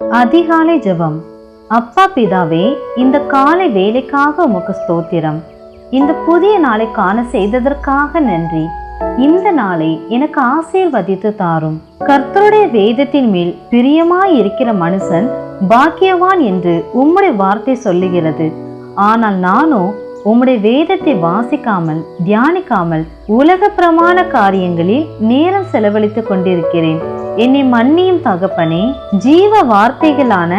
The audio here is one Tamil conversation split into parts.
அதிகாலை ஜெபம். அப்பா பிதாவே இந்த காலை வேலைக்காக உமக்கு ஸ்தோத்திரம். இந்த புதிய நாளை காண செய்ததற்காக நன்றி. இந்த நாளை எனக்கு ஆசீர்வதித்து தாரும். கர்த்தருடைய வேதத்தின் மேல் பிரியமாய் இருக்கிற மனுஷன் பாக்கியவான் என்று உம்முடைய வார்த்தை சொல்லுகிறது. ஆனால் நானோ உம்முடைய வேதத்தை வாசிக்காமல் தியானிக்காமல் உலக பிரமாண காரியங்களில் நேரம் செலவழித்துக் கொண்டிருக்கிறேன். என்னை மன்னியும் தகப்பனே ஜீவ வார்த்தைகளான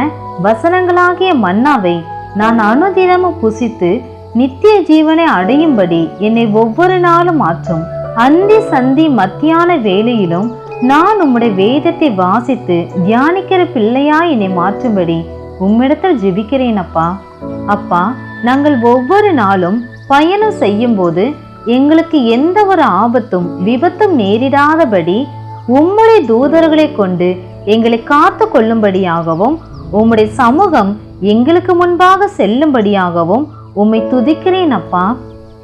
வசனங்களாகிய மன்னாவை நான் அனுதினமும் புசித்து நித்திய ஜீவனை அடையும்படி என்னை ஒவ்வொரு நாளும் மாற்றும். அந்தி சந்தி மத்தியான வேலையிலும் நான் உம்முடைய வேதத்தை வாசித்து தியானிக்கிற பிள்ளையா என்னை மாற்றும்படி உம்மிடத்தில் ஜெபிக்கிறேன் அப்பா. அப்பா நாங்கள் ஒவ்வொரு நாளும் பயணம் செய்யும் போது எங்களுக்கு எந்த ஒரு ஆபத்தும் விபத்தும் நேரிடாதபடி உம்முடைய தூதர்களை கொண்டு எங்களை காத்து கொள்ளும்படியாகவும் உம்முடைய சமூகம் எங்களுக்கு முன்பாக செல்லும்படியாகவும் உம்மை துதிக்கிறேன் அப்பா.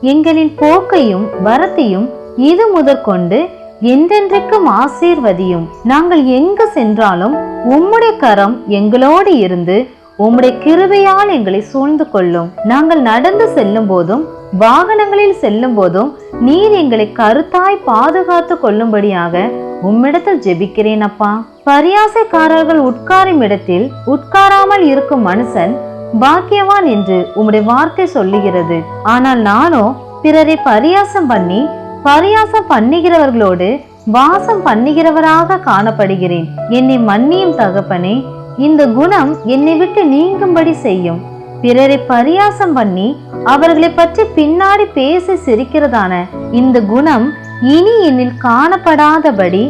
எங்களின் போக்கையும் வரத்தையும் இது முதற்கொண்டு என்றென்றைக்கும் ஆசீர்வதியும். நாங்கள் எங்கு சென்றாலும் உம்முடைய கரம் எங்களோடு இருந்து உம்முடைய கிருபையால் எங்களை சூழ்ந்து கொள்ளும். நாங்கள் நடந்து செல்லும் போதும் வாகனங்களில் செல்லும் போதும் நீர் எங்களை கருத்தாய் பாதுகாத்து கொள்ளும்படியாக உம்மிடத்தில் ஜெபிக்கிறேன் அப்பா. பரியாசைக்காரர்கள் உட்காரும் இடத்தில் உட்காராமல் இருக்கும் மனுஷன் பாக்கியவான் என்று உம்முடைய வார்த்தை சொல்லுகிறது. ஆனால் நானோ பிறரை பரியாசம் பண்ணி பரியாசம் பண்ணுகிறவர்களோடு வாசம் பண்ணுகிறவராக காணப்படுகிறேன். என்னை மன்னியும் தகப்பனே இந்த குணம் என்னை விட்டு நீங்கும்படி செய்யும். பிறரை பரியாசம் பண்ணி அவர்களை பற்றி பின்னாடி பேசி சிரிக்கிறதான இந்த குணம் இனி என்னில் காணப்படாதபடி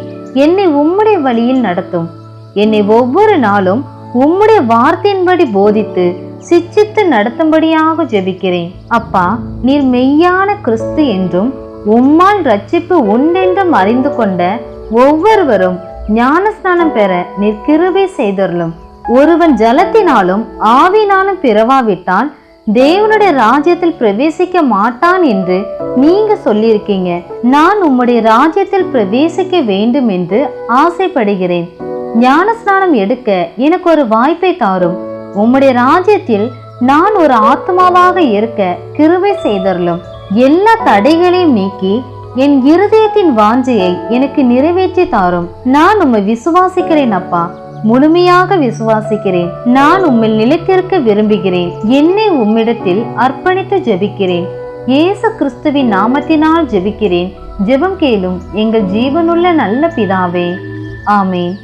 என்னை உம்முடைய வழியில் நடத்தும். என்னை ஒவ்வொரு நாளும் உம்முடைய வார்த்தையின்படி போதித்து சிச்சித்து நடத்தும்படியாக ஜெபிக்கிறேன். அப்பா நீர் மெய்யான கிறிஸ்து என்றும் உம்மால் ரட்சிப்பு உண்டென்றும் அறிந்து கொண்ட ஒவ்வொருவரும் ஞானஸ்நானம் பெற நிற்கிருவை செய்தருளும். ஒருவன் ஜலத்தினாலும் ஆவினாலும் பிறவாவிட்டால் தேவனுடைய ராஜ்யத்தில் பிரவேசிக்க மாட்டான் என்று நீங்க சொல்லியிருக்கீங்க. நான் உம்முடைய ராஜ்யத்தில் பிரவேசிக்க வேண்டும் என்று ஆசைப்படுகிறேன். ஞானஸ்நானம் எடுக்க எனக்கு ஒரு வாய்ப்பை தாரும். உம்முடைய ராஜ்யத்தில் நான் ஒரு ஆத்மாவாக இருக்க கிருவை செய்தருளும். எல்லா தடைகளையும் நீக்கி என் இருதயத்தின் வாஞ்சையை எனக்கு நிறைவேற்றி தாரும். நான் உம்மை விசுவாசிக்கிறேன் அப்பா. முழுமையாக விசுவாசிக்கிறேன். நான் உம்மில் நிலைத்திருக்க விரும்புகிறேன். என்னை உம்மிடத்தில் அர்ப்பணித்து ஜெபிக்கிறேன். இயேசு கிறிஸ்துவின் நாமத்தினால் ஜெபிக்கிறேன். ஜெபம் கேளும் எங்கள் ஜீவனுள்ள நல்ல பிதாவே. ஆமேன்.